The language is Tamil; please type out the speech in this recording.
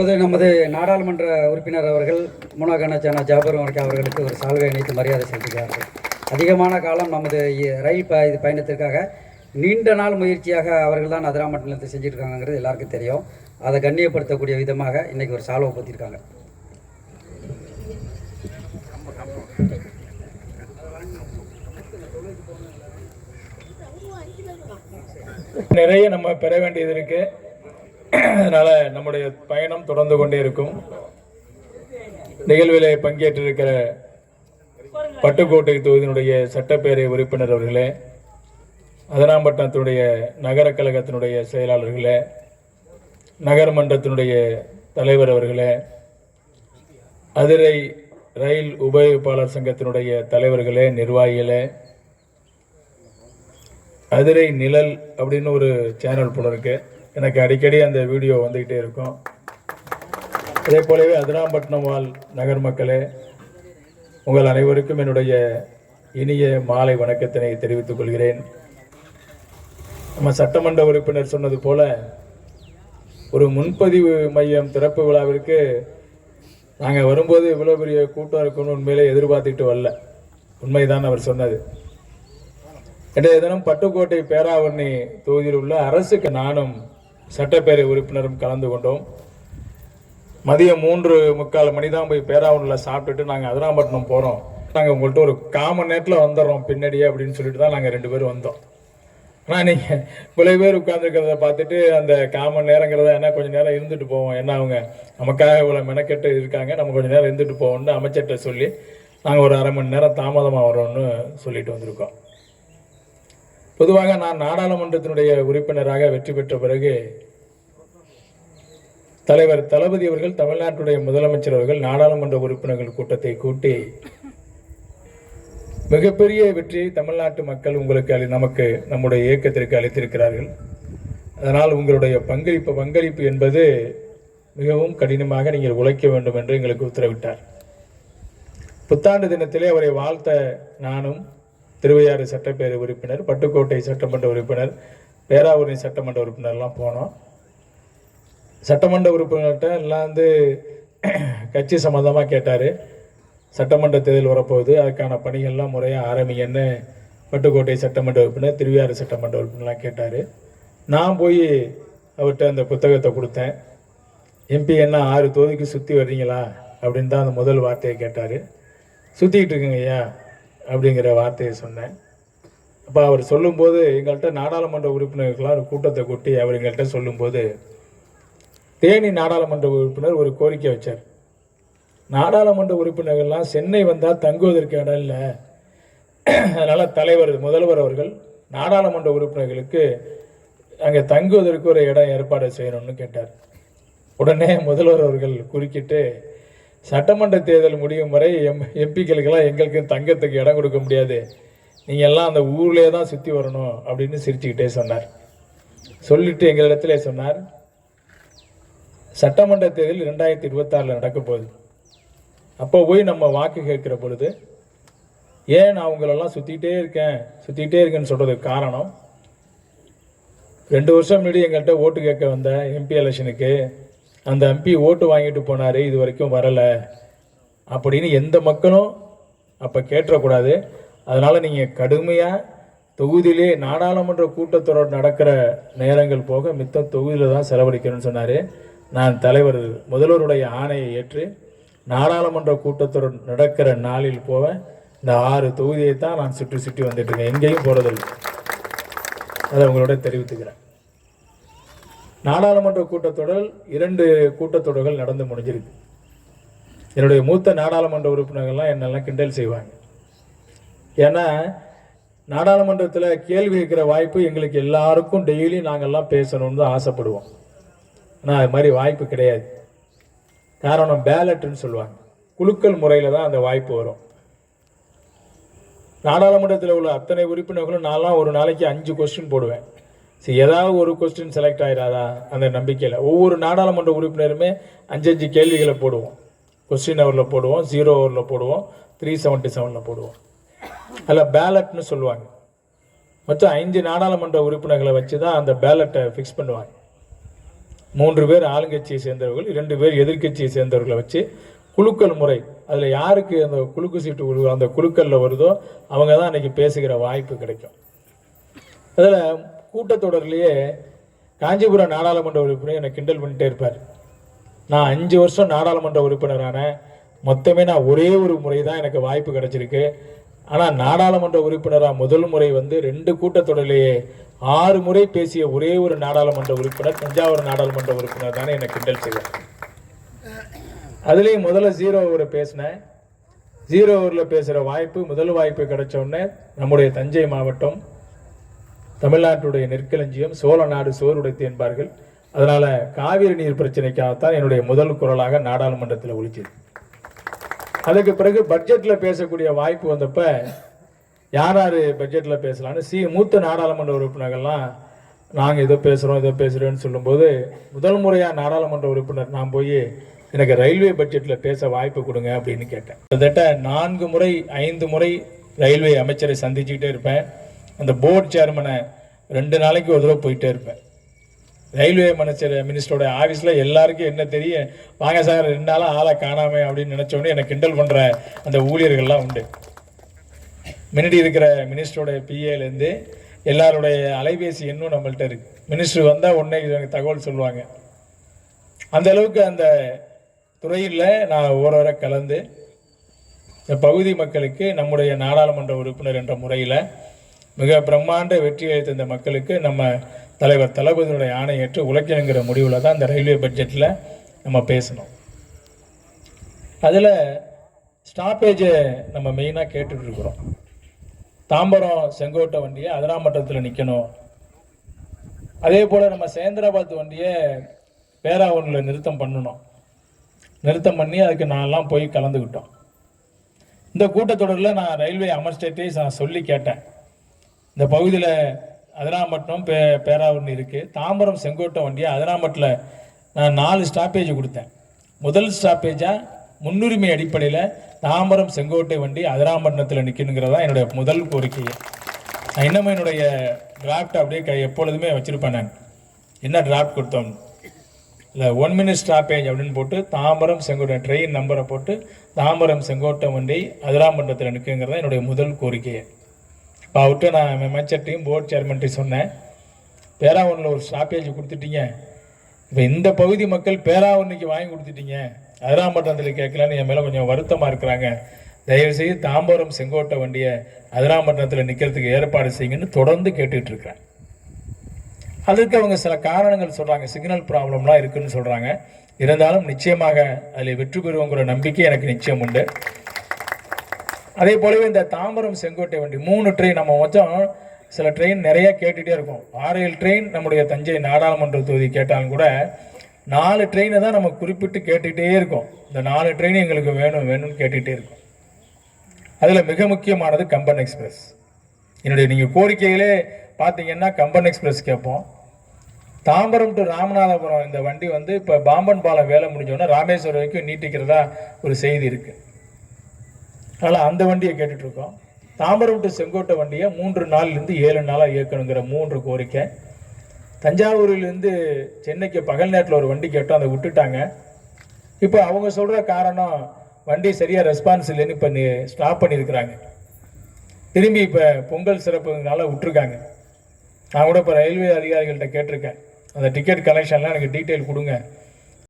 இப்போது நமது நாடாளுமன்ற உறுப்பினர் அவர்கள் முனாகணச்சான ஜாபர் வணக்கம் அவர்களுக்கு ஒரு சால்வை அணித்து மரியாதை செலுத்துகிறார்கள். அதிகமான காலம் நமது ரயில் ப இது பயணத்திற்காக நீண்ட நாள் முயற்சியாக அவர்கள் தான் அதிராமட்டணத்தை செஞ்சுருக்காங்கிறது எல்லாருக்கும் தெரியும். அதை கண்ணியப்படுத்தக்கூடிய விதமாக இன்றைக்கி ஒரு சால்வை பற்றியிருக்காங்க நிறைய நம்ம பெற வேண்டியது இருக்குது அதனால் நம்முடைய பயணம் தொடர்ந்து கொண்டே இருக்கும். நிகழ்விலே பங்கேற்றிருக்கிற பட்டுக்கோட்டை தொகுதியினுடைய சட்டப்பேரவை உறுப்பினர் அவர்களே அதனாம்பட்டினத்தினுடைய நகர கழகத்தினுடைய செயலாளர்களே நகர்மன்றத்தினுடைய தலைவர் அவர்களே அதிரை ரயில் உபயோகிப்பாளர் சங்கத்தினுடைய தலைவர்களே நிர்வாகிகளே அதிரை நிழல் அப்படின்னு ஒரு சேனல் போல இருக்குது எனக்கு அடிக்கடி அந்த வீடியோ வந்துக்கிட்டே இருக்கும். அதே போலவே அதிராம்பட்டினம் வாழ் நகர் மக்களே உங்கள் அனைவருக்கும் என்னுடைய இனிய மாலை வணக்கத்தினை தெரிவித்துக் கொள்கிறேன். நம்ம சட்டமன்ற உறுப்பினர் சொன்னது போல ஒரு முன்பதிவு மையம் திறப்பு விழாவிற்கு நாங்கள் வரும்போது இவ்வளோ பெரிய கூட்டம் இருக்கும்னு உண்மையிலே எதிர்பார்த்துக்கிட்டு வரல. உண்மைதான் அவர் சொன்னது. இன்றைய தினம் பட்டுக்கோட்டை பேராவண்ணி தொகுதியில் உள்ள அரசுக்கு நானும் சட்டப்பேரவை உறுப்பினரும் கலந்து கொண்டோம். மதியம் மூன்று முக்கால் மணி தான் போய் பேராவூரில் சாப்பிட்டுட்டு நாங்கள் அதிராம்பட்டினம் போகிறோம் நாங்கள் உங்கள்கிட்ட ஒரு காமன் நேரத்தில் வந்துடுறோம் பின்னாடியே அப்படின்னு சொல்லிட்டு தான் நாங்கள் ரெண்டு பேரும் வந்தோம். ஆனால் நீங்கள் இவ்வளோ பேர் உட்காந்துருக்கிறத பார்த்துட்டு அந்த காமன் நேரங்கிறத என்ன கொஞ்சம் நேரம் இருந்துட்டு போவோம். என்ன அவங்க நமக்காக இவ்வளோ மெனக்கெட்டு இருக்காங்க நம்ம கொஞ்சம் நேரம் இருந்துட்டு போவோம்னு அமைச்சர்கிட்ட சொல்லி நாங்கள் ஒரு அரை மணி நேரம் தாமதமாக வரோம்னு சொல்லிட்டு வந்திருக்கோம். பொதுவாக நான் நாடாளுமன்றத்தினுடைய உறுப்பினராக வெற்றி பெற்ற பிறகு தலைவர் தளபதி அவர்கள் தமிழ்நாட்டுடைய முதலமைச்சர் அவர்கள் நாடாளுமன்ற உறுப்பினர்கள் கூட்டத்தை கூட்டி மிகப்பெரிய வெற்றியை தமிழ்நாட்டு மக்கள் உங்களுக்கு அளி நமக்கு நம்முடைய இயக்கத்திற்கு அளித்திருக்கிறார்கள். அதனால் உங்களுடைய பங்களிப்பு பங்களிப்பு என்பது மிகவும் கடினமாக நீங்கள் உழைக்க வேண்டும் என்று எங்களுக்கு உத்தரவிட்டார். புத்தாண்டு தினத்திலே அவரை வாழ்த்த நானும் திருவையாறு சட்டப்பேரவை உறுப்பினர் பட்டுக்கோட்டை சட்டமன்ற உறுப்பினர் பேராவூரணி சட்டமன்ற உறுப்பினர்லாம் போனோம். சட்டமன்ற உறுப்பினர்கிட்ட எல்லாம் வந்து கட்சி சம்மந்தமாக கேட்டார். சட்டமன்ற தேர்தல் வரப்போகுது அதுக்கான பணிகள்லாம் முறையாக ஆரம்பிங்கன்னு பட்டுக்கோட்டை சட்டமன்ற உறுப்பினர் திருவையாறு சட்டமன்ற உறுப்பினர்லாம் கேட்டார். நான் போய் அவர்கிட்ட அந்த புத்தகத்தை கொடுத்தேன். எம்பி என்ன ஆறு தொகுதிக்கு சுற்றி வர்றீங்களா? அப்படின்னு தான் அந்த முதல் வார்த்தையை கேட்டார். சுற்றிக்கிட்டு இருக்குங்க ஐயா. அப்படிங்கிற வார்த்தையை சொன்னேன். அப்போ அவர் சொல்லும்போது எங்கள்கிட்ட நாடாளுமன்ற உறுப்பினர்களாக ஒரு கூட்டத்தை கூட்டி அவர் எங்கள்கிட்ட சொல்லும்போது தேனி நாடாளுமன்ற உறுப்பினர் ஒரு கோரிக்கை வச்சார். நாடாளுமன்ற உறுப்பினர்கள்லாம் சென்னை வந்தால் தங்குவதற்கு இடம் இல்லை. அதனால் தலைவர் முதல்வர் அவர்கள் நாடாளுமன்ற உறுப்பினர்களுக்கு அங்கே தங்குவதற்கு ஒரு இடம் ஏற்பாடு செய்யணும்னு கேட்டார். உடனே முதல்வர் அவர்கள் குறுக்கிட்டு சட்டமன்ற தேர்தல் முடியும் வரை எம் எம்பிக்களுக்கெல்லாம் எங்களுக்கு தங்கத்துக்கு இடம் கொடுக்க முடியாது. நீங்கள் எல்லாம் அந்த ஊர்லேயே தான் சுற்றி வரணும் அப்படின்னு சிரிச்சுக்கிட்டே சொன்னார். சொல்லிட்டு எங்களிடத்துல சொன்னார் சட்டமன்ற தேர்தல் ரெண்டாயிரத்தி இருபத்தாறில் நடக்க போகுது. அப்போ போய் நம்ம வாக்கு கேட்குற பொழுது ஏன் நான் உங்களெல்லாம் சுற்றிக்கிட்டே இருக்கேன் சுற்றிக்கிட்டே இருக்கேன்னு சொல்கிறதுக்கு காரணம் ரெண்டு வருஷம் முன்னாடி எங்கள்கிட்ட ஓட்டு கேட்க வந்த எம்பி எலெக்ஷனுக்கு அந்த எம்பி ஓட்டு வாங்கிட்டு போனார் இது வரைக்கும் வரலை அப்படின்னு எந்த மக்களும் அப்போ கேட்டக்கூடாது அதனால் நீங்கள் கடுமையாக தொகுதியிலே நாடாளுமன்ற கூட்டத்தொடர் நடக்கிற நேரங்கள் போக மித்தம் தொகுதியில் தான் செலவழிக்கணும்னு சொன்னார். நான் தலைவர் முதல்வருடைய ஆணையை ஏற்று நாடாளுமன்ற கூட்டத்தொடர் நடக்கிற நாளில் போவேன் இந்த ஆறு தொகுதியை தான் நான் சுற்றி சுற்றி வந்துட்டு இருக்கேன். எங்கேயும் போகிறதில்லை அதை உங்களோட தெரிவித்துக்கிறேன். நாடாளுமன்ற கூட்டத்தொடர் இரண்டு கூட்டத்தொடர்கள் நடந்து முடிஞ்சிருக்கு. என்னுடைய மூத்த நாடாளுமன்ற உறுப்பினர்கள்லாம் என்னெல்லாம் கிண்டல் செய்வாங்க. ஏன்னா நாடாளுமன்றத்தில் கேள்வி கேட்குற வாய்ப்பு எங்களுக்கு எல்லாருக்கும் டெய்லி நாங்கள்லாம் பேசணும்னு தான் ஆசைப்படுவோம். ஆனால் அது மாதிரி வாய்ப்பு கிடையாது. காரணம் பேலட்னு சொல்லுவாங்க. குலுக்கல் முறையில் தான் அந்த வாய்ப்பு வரும். நாடாளுமன்றத்தில் உள்ள அத்தனை உறுப்பினர்களும் நான்லாம் ஒரு நாளைக்கு அஞ்சு கொஸ்டின் போடுவேன். சரி ஏதாவது ஒரு கொஸ்டின் செலக்ட் ஆயிடாதா அந்த நம்பிக்கையில். ஒவ்வொரு நாடாளுமன்ற உறுப்பினருமே அஞ்சு அஞ்சு கேள்விகளை போடுவோம். கொஸ்டின் ஹவரில் போடுவோம் ஜீரோ ஹவரில் போடுவோம் த்ரீ செவன்ட்டி செவனில் போடுவோம். அதில் பேலட்னு சொல்லுவாங்க. மொத்தம் ஐந்து நாடாளுமன்ற உறுப்பினர்களை வச்சு தான் அந்த பேலட்டை ஃபிக்ஸ் பண்ணுவாங்க. மூன்று பேர் ஆளுங்கட்சியை சேர்ந்தவர்கள் இரண்டு பேர் எதிர்க்கட்சியை சேர்ந்தவர்களை வச்சு குலுக்கல் முறை. அதில் யாருக்கு அந்த குழுக்கு சீட்டு விழு- அந்த குழுக்களில் வருதோ அவங்க தான் அன்றைக்கி பேசுகிற வாய்ப்பு கிடைக்கும். அதில் கூட்டத்தொடர்லேயே காஞ்சிபுரம் நாடாளுமன்ற உறுப்பினர் என்னை கிண்டல் பண்ணிட்டே இருப்பார். நான் அஞ்சு வருஷம் நாடாளுமன்ற உறுப்பினரான மொத்தமே நான் ஒரே ஒரு முறை தான் எனக்கு வாய்ப்பு கிடச்சிருக்கு. ஆனால் நாடாளுமன்ற உறுப்பினராக முதல் முறை வந்து ரெண்டு கூட்டத்தொடரிலேயே ஆறு முறை பேசிய ஒரே ஒரு நாடாளுமன்ற உறுப்பினர் தஞ்சாவூர் நாடாளுமன்ற உறுப்பினர் தானே என்னை கிண்டல் செய்வார். அதுலேயும் முதல்ல ஜீரோ ஓவரை பேசினேன். ஜீரோ ஓவரில் பேசுகிற வாய்ப்பு முதல் வாய்ப்பு கிடைச்ச உடனே நம்முடைய தஞ்சை மாவட்டம் தமிழ்நாட்டுடைய நெற்களஞ்சியம் சோழ நாடு சோறுடைத்து என்பார்கள் அதனால் காவிரி நீர் பிரச்சனைக்காகத்தான் என்னுடைய முதல் குரலாக நாடாளுமன்றத்தில் ஒழிச்சது அதுக்கு பிறகு பட்ஜெட்டில் பேசக்கூடிய வாய்ப்பு வந்தப்ப யார் யார் பட்ஜெட்டில் பேசலாம்னு சி மூத்த நாடாளுமன்ற உறுப்பினர்கள்லாம் நாங்கள் இதை பேசுகிறோம் இதை பேசுகிறோன்னு சொல்லும்போது முதல் முறையாக நாடாளுமன்ற உறுப்பினர் நான் போய் எனக்கு ரயில்வே பட்ஜெட்டில் பேச வாய்ப்பு கொடுங்க அப்படின்னு கேட்டேன். கிட்டத்தட்ட நான்கு முறை ஐந்து முறை ரயில்வே அமைச்சரை சந்திச்சுக்கிட்டே இருப்பேன். அந்த போர்டு சேர்மனை ரெண்டு நாளைக்கு ஒரு தடவை போயிட்டே இருப்பேன். ரயில்வே மினிஸ்டர் மினிஸ்டரோட ஆஃபீஸில் எல்லாருக்கும் என்ன தெரியும்? வாங்க சார் ரெண்டு நாளாக ஆளை காணாமே அப்படின்னு நினச்சோன்னே என்னை கிண்டல் பண்ணுற அந்த ஊழியர்கள்லாம் உண்டு. முன்னாடி இருக்கிற மினிஸ்டரோட பிஏலேருந்து எல்லாருடைய அலைபேசி எண்ணும் நம்மள்ட்ட இருக்கு. மினிஸ்டர் வந்தால் உடனே தகவல் சொல்லுவாங்க. அந்த அளவுக்கு அந்த துறையில் நான் ஓரோர கலந்து இந்த பகுதி மக்களுக்கு நம்முடைய நாடாளுமன்ற உறுப்பினர் என்ற முறையில் மிக பிரம்மாண்ட வெற்றி அளித்த மக்களுக்கு நம்ம தலைவர் தளபதியினுடைய ஆணையற்று உழைக்கணுங்கிற முடிவில் தான் இந்த ரயில்வே பட்ஜெட்டில் நம்ம பேசணும். அதில் ஸ்டாப்பேஜை நம்ம மெயினாக கேட்டுட்ருக்குறோம் தாம்பரம் செங்கோட்டை வண்டியை அதிராமட்டத்தில் நிற்கணும் அதே போல் நம்ம சேந்திராபாத் வண்டியை பேராவூரில் நிறுத்தம் பண்ணணும். நிறுத்தம் பண்ணி அதுக்கு நான்லாம் போய் கலந்துக்கிட்டோம். இந்த கூட்டத்தொடரில் நான் ரயில்வே அமர்ஸ்டேட்டையும் நான் சொல்லி கேட்டேன். இந்த பகுதியில் அதனாமட்டம் பே பேராவூர்னு இருக்குது தாம்பரம் செங்கோட்டை வண்டியை அதனாமட்டில் நான் நாலு ஸ்டாப்பேஜ் கொடுத்தேன். முதல் ஸ்டாப்பேஜாக முன்னுரிமை அடிப்படையில் தாம்பரம் செங்கோட்டை வண்டி அதிராமட்டணத்தில் நிற்கணுங்கிறதா என்னுடைய முதல் கோரிக்கை. நான் இன்னமும் என்னுடைய டிராஃப்ட் அப்படியே க எப்பொழுதுமே வச்சுருப்பேன் நான். என்ன டிராஃப்ட் கொடுத்தோம்? இல்லை ஒன் மினிட் ஸ்டாப்பேஜ் அப்படின்னு போட்டு தாம்பரம் செங்கோட்டை ட்ரெயின் நம்பரை போட்டு தாம்பரம் செங்கோட்டை வண்டி அதிராமண்டலத்தில் நிற்குங்கிறதா என்னுடைய முதல் கோரிக்கையை அவர்கிட்ட நான் அமைச்சர்ட்டையும் போர்டு சேர்மன்ட்டையும் சொன்னேன். பேராவூரில் ஒரு ஸ்டாப்பேஜ் கொடுத்துட்டீங்க. இப்போ இந்த பகுதி மக்கள் பேராவூர்னிக்கு வாங்கி கொடுத்துட்டீங்க. அதிராமட்டத்தில் கேட்கலான்னு என் மேலே கொஞ்சம் வருத்தமாக இருக்கிறாங்க. தயவுசெய்து தாம்பரம் செங்கோட்டை வண்டியை அதிராமட்டத்தில் நிற்கிறதுக்கு ஏற்பாடு செய்யுங்கன்னு தொடர்ந்து கேட்டுக்கிட்டு இருக்கிறேன். அதுக்கு அவங்க சில காரணங்கள் சொல்கிறாங்க சிக்னல் ப்ராப்ளம்லாம் இருக்குதுன்னு சொல்கிறாங்க இருந்தாலும் நிச்சயமாக அதில் வெற்றி பெறுவோங்கிற நம்பிக்கை எனக்கு நிச்சயம் உண்டு. அதே போலவே இந்த தாம்பரம் செங்கோட்டை வண்டி மூணு ட்ரெயின் நம்ம மொத்தம் சில ட்ரெயின் நிறைய கேட்டுகிட்டே இருக்கும். ஆறு ஏழு ட்ரெயின் நம்முடைய தஞ்சை நாடாளுமன்ற தொகுதி கேட்டாலும் கூட நாலு ட்ரெயினை தான் நம்ம குறிப்பிட்டு கேட்டுகிட்டே இருக்கோம். இந்த நாலு ட்ரெயின் எங்களுக்கு வேணும் வேணும்னு கேட்டுகிட்டே இருக்கோம். அதில் மிக முக்கியமானது கம்பன் எக்ஸ்பிரஸ். என்னுடைய நீங்கள் கோரிக்கையிலே பார்த்தீங்கன்னா கம்பன் எக்ஸ்பிரஸ் கேட்போம். தாம்பரம் டு ராமநாதபுரம் இந்த வண்டி வந்து இப்போ பாம்பன் பாலம் வேலை முடிஞ்சோடனே ராமேஸ்வரம் வரைக்கும் நீட்டிக்கிறதா ஒரு செய்தி இருக்குது அதனால் அந்த வண்டியை கேட்டுட்ருக்கோம். தாம்பரம் டு செங்கோட்டை வண்டியை மூன்று நாள்லேருந்து ஏழு நாளாக இயக்கணுங்கிற மூன்று கோரிக்கை. தஞ்சாவூரிலிருந்து சென்னைக்கு பகல் நேரத்தில் ஒரு வண்டி கேட்டோம் அதை விட்டுட்டாங்க. இப்போ அவங்க சொல்கிற காரணம் வண்டி சரியாக ரெஸ்பான்ஸ் இல்லைன்னு இப்போ ஸ்டாப் பண்ணியிருக்கிறாங்க. திரும்பி இப்போ பொங்கல் சிறப்புனால விட்டுருக்காங்க. நான் கூட இப்போ ரயில்வே அதிகாரிகள்கிட்ட கேட்டிருக்கேன். அந்த டிக்கெட் கலெக்ஷன்லாம் எனக்கு டீட்டெயில் கொடுங்க.